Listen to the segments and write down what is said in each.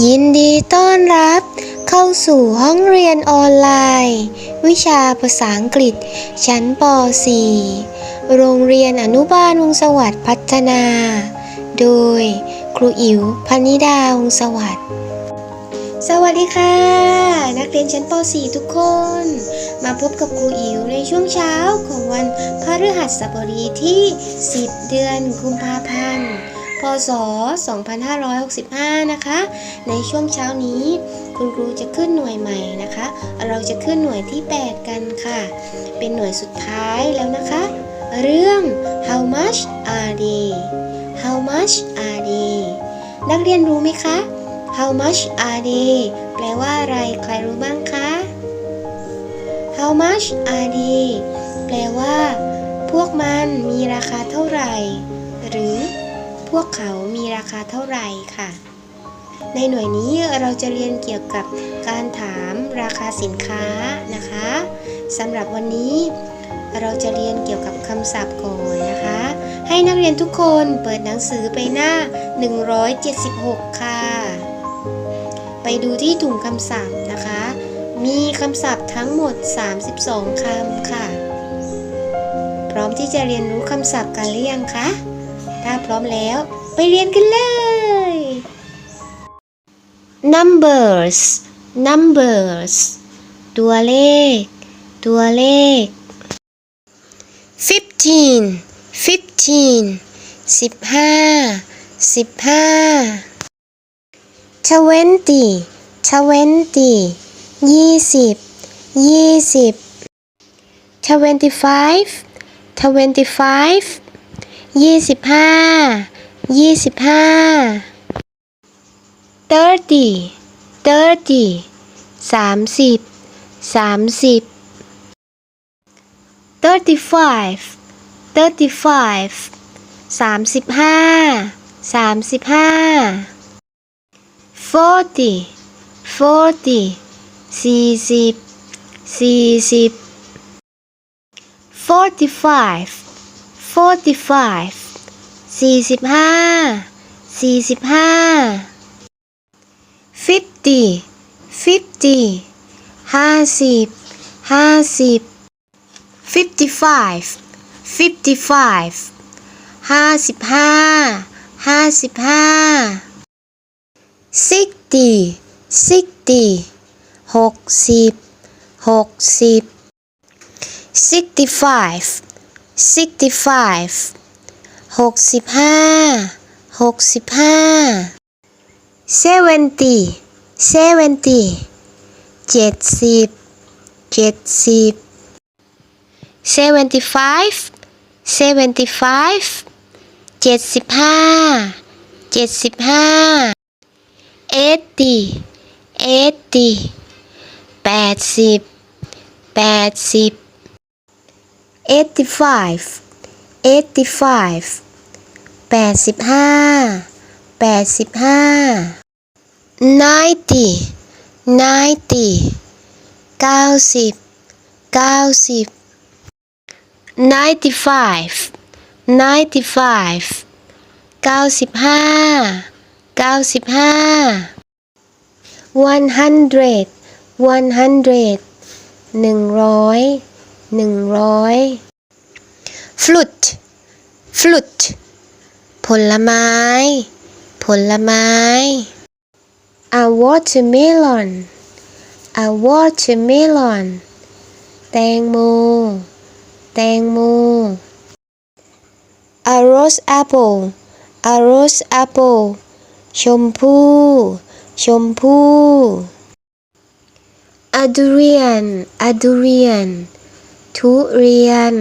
ยินดีต้อนรับ เข้าสู่ห้องเรียนออนไลน์ วิชาภาษาอังกฤษ ชั้นป .4 โรงเรียนอนุบาลวงศ์สวัสดิ์พัฒนา โดย ครูอิ๋วพนิดาวงศ์สวัสดิ์สวัสดีค่ะ นักเรียนชั้นป .4 ทุกคน มาพบกับครูอิ๋วในช่วงเช้าของวันพฤหัสบดีที่ 10 เดือนกุมภาพันธ์ พศ 2565 นะคะ ในช่วงเช้านี้ คุณครูจะขึ้นหน่วยใหม่นะคะ เราจะขึ้นหน่วยที่ 8 กันค่ะ เป็นหน่วยสุดท้ายแล้วนะคะ เรื่อง how much are they how much are they นักเรียนรู้ไหมคะ how much are they แปลว่าอะไร ใครรู้บ้างคะ how much are they แปลว่า พวกมันมีราคาเท่าไหร่ หรือ พวกเขามีราคาเท่าไหร่ค่ะ ในหน่วยนี้เราจะเรียนเกี่ยวกับการถามราคาสินค้านะคะสำหรับวันนี้เราจะเรียนเกี่ยวกับคำศัพท์ก่อนนะคะ ให้นักเรียนทุกคนเปิดหนังสือไปหน้า 176 ค่ะ ไปดูที่ถุงคำศัพท์นะคะ มีคำศัพท์ทั้งหมด 32 คำค่ะ พร้อมที่จะเรียนรู้คำศัพท์กันหรือยังคะ ถ้าพร้อมแล้ว ไปเรียนกันเลย numbers numbers ตัวเลข ตัวเลข fifteen fifteen สิบห้าสิบห้า twenty twenty ยี่สิบยี่สิบ twenty five twenty five ยี่สิบห้า ยี่สิบห้า thirty thirty สามสิบ สามสิบ thirty five thirty five สามสิบห้า สามสิบห้า forty forty สี่สิบ สี่สิบ forty five forty five สี่สิบห้าสี่สิบห้า fifty fifty ห้าสิบห้าสิบ fifty five fifty five ห้าสิบห้าห้าสิบห้า sixty sixty หกสิบหกสิบ sixty five sixty five หกสิบห้าหกสิบห้า seventy seventy เจ็ดสิบเจ็ดสิบ seventy five seventy five เจ็ดสิบ หนึ่งร้อยหนึ่งร้อย flute flute ผลไม้ ผลไม้ a watermelon a watermelon แตงโม แตงโม a rose apple a rose apple ชมพู่ ชมพู่ a durian a durian ทุเรียน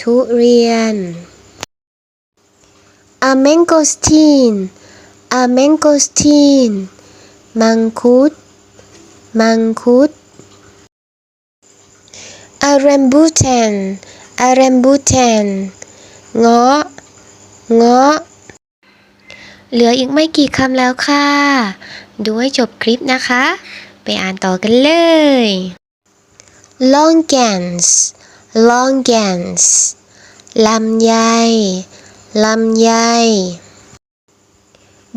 ทุเรียน a mangosteen a mangosteen มังคุด มังคุด a rambutan a rambutan เงาะ เงาะ เหลืออีกไม่กี่คำแล้วค่ะ ดูให้จบคลิปนะคะ ไปอ่านต่อกันเลย longans longans ลำไย ลำไย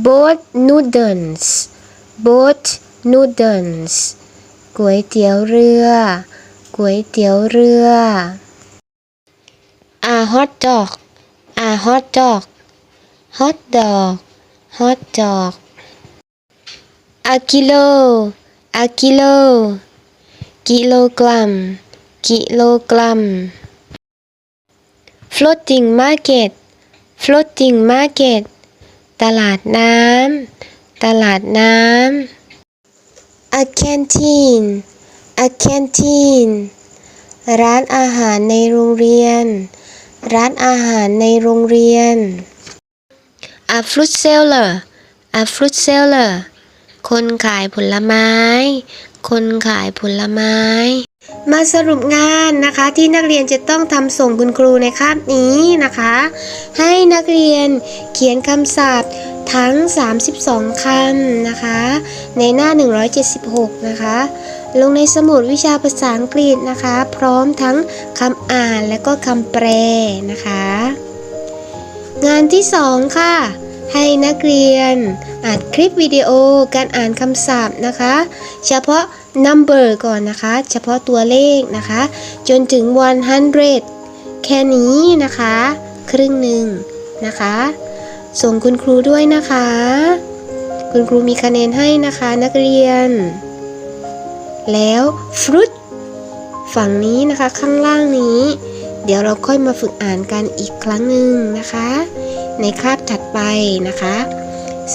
boat noodles boat noodles ก๋วยเตี๋ยวเรือ ก๋วยเตี๋ยวเรือ a hot dog a hot dog hot dog hot dog a kilo a kilo กิโลกรัม กิโลกรัม floating market floating market ตลาดน้ำ ตลาดน้ำ a canteen a canteen ร้านอาหารในโรงเรียน ร้านอาหารในโรงเรียน a fruit seller a fruit seller คนขายผลไม้ คนขายผลไม้ มาสรุปงานนะคะที่นักเรียนจะต้องทำส่งคุณครูในคาบนี้นะคะ ให้นักเรียนเขียนคำศัพท์ทั้ง 32 คำนะคะ ในหน้า 176 นะคะ ลงในสมุดวิชาภาษาอังกฤษนะคะ พร้อมทั้งคำอ่านและก็คำแปลนะคะ งานที่ 2 ค่ะ ให้นักเรียนอัดคลิปวิดีโอการอ่านคำศัพท์นะคะ เฉพาะ number ก่อนนะคะ เฉพาะตัวเลขนะคะ จนถึง 100 แค่นี้นะคะ ครึ่งหนึ่งนะคะ ส่งคุณครูด้วยนะคะ คุณครูมีคะแนนให้นะคะนักเรียน แล้วฟรุตฝั่งนี้นะคะข้างล่างนี้ เดี๋ยวเราค่อยมาฝึกอ่านกันอีกครั้งหนึ่งนะคะ ในคาบถัดไปนะคะ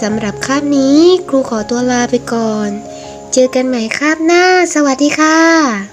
สำหรับคาบนี้ครูขอตัวลาไปก่อน เจอกันใหม่คาบหน้า สวัสดีค่ะ